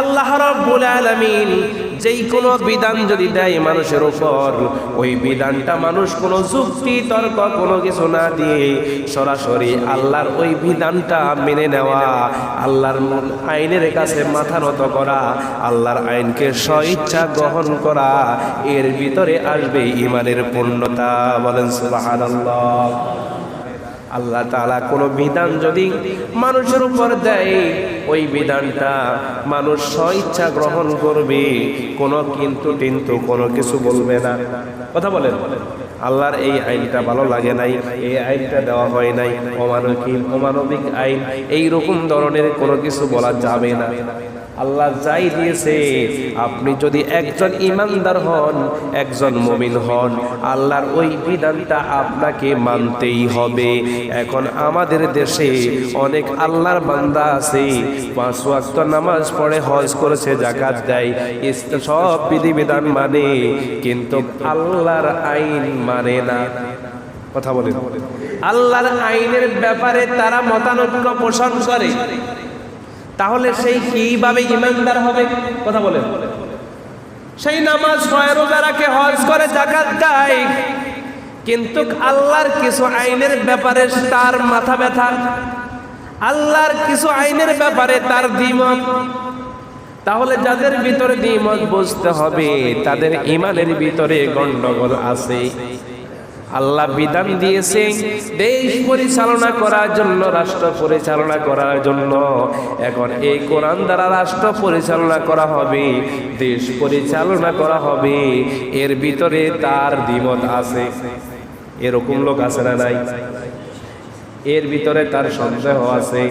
আল্লাহ রাব্বুল আলামিন যেই কোনো বিধান যদি দেয় মানুষের উপর, ওই বিধানটা মানুষ কোনো যুক্তি, তর্ক কোনো কিছু না দিয়ে সরাসরি আল্লাহর ওই বিধানটা মেনে নেওয়া, আল্লাহর আইনের কাছে মাথা নত করা, আল্লাহর আইনকে স্বইচ্ছা গ্রহণ করা, এর ভিতরে আসবে ইমানের পূর্ণতা। বলেন সুবহানাল্লাহ। আল্লাহ তাআলা কোনো বিধান যদি মানুষের উপর দেয়, ওই বিধানটা মানুষ স্বইচ্ছা গ্রহণ করবে, কোনো কিন্তু কিন্তু কোনো কিছু বলবে না। কথা বলেন। আল্লাহর এই আইনটা ভালো লাগে নাই, এই আইনটা দেওয়া হয় নাই। অমানবিক অমানবিক আইন এই রকম ধরনের কোনো কিছু বলা যাবে না। আল্লাহ যাই দিয়েছে, আপনি যদি একজন ইমানদার হন, একজন মমিন হন, আল্লাহর ওই বিধানটা আপনাকে মানতেই হবে। এখন আমাদের দেশে অনেক আল্লাহর বান্দা আছে, পাঁচ ওয়াক্ত নামাজ পড়ে হজ করেছে জাকাত দেয় সব বিধিবিধান মানে কিন্তু আল্লাহর আইন মানে না। কথা বলেন। আল্লাহর আইনের ব্যাপারে তারা মতানৈক্য পোষণ করে। তাহলে সেই কীভাবে ইমানদার হবে? কথা বলে। সেই নামাজ ছয় রোজা রাখে, হজ করে জাকাত দেয়। কিন্তু আল্লাহর কিছু আইনের ব্যাপারে তার মাথা ব্যথা। আল্লাহর কিছু আইনের ব্যাপারে তার দ্বিমত। তাহলে যাদের ভিতরে দ্বিমত বুঝতে হবে, তাদের ইমানের ভিতরে গন্ডগোল আছে। আল্লাহ বিধান দিয়েছে দেশ পরিচালনা করার জন্য, রাষ্ট্র পরিচালনা করার জন্য। এখন এই কোরআন দ্বারা রাষ্ট্র পরিচালনা করা হবে, দেশ পরিচালনা করা হবে, এর ভিতরে তার দ্বিমত আছে। এরকম লোক আছে না নাই? এর ভিতরে তার সন্দেহ আছে।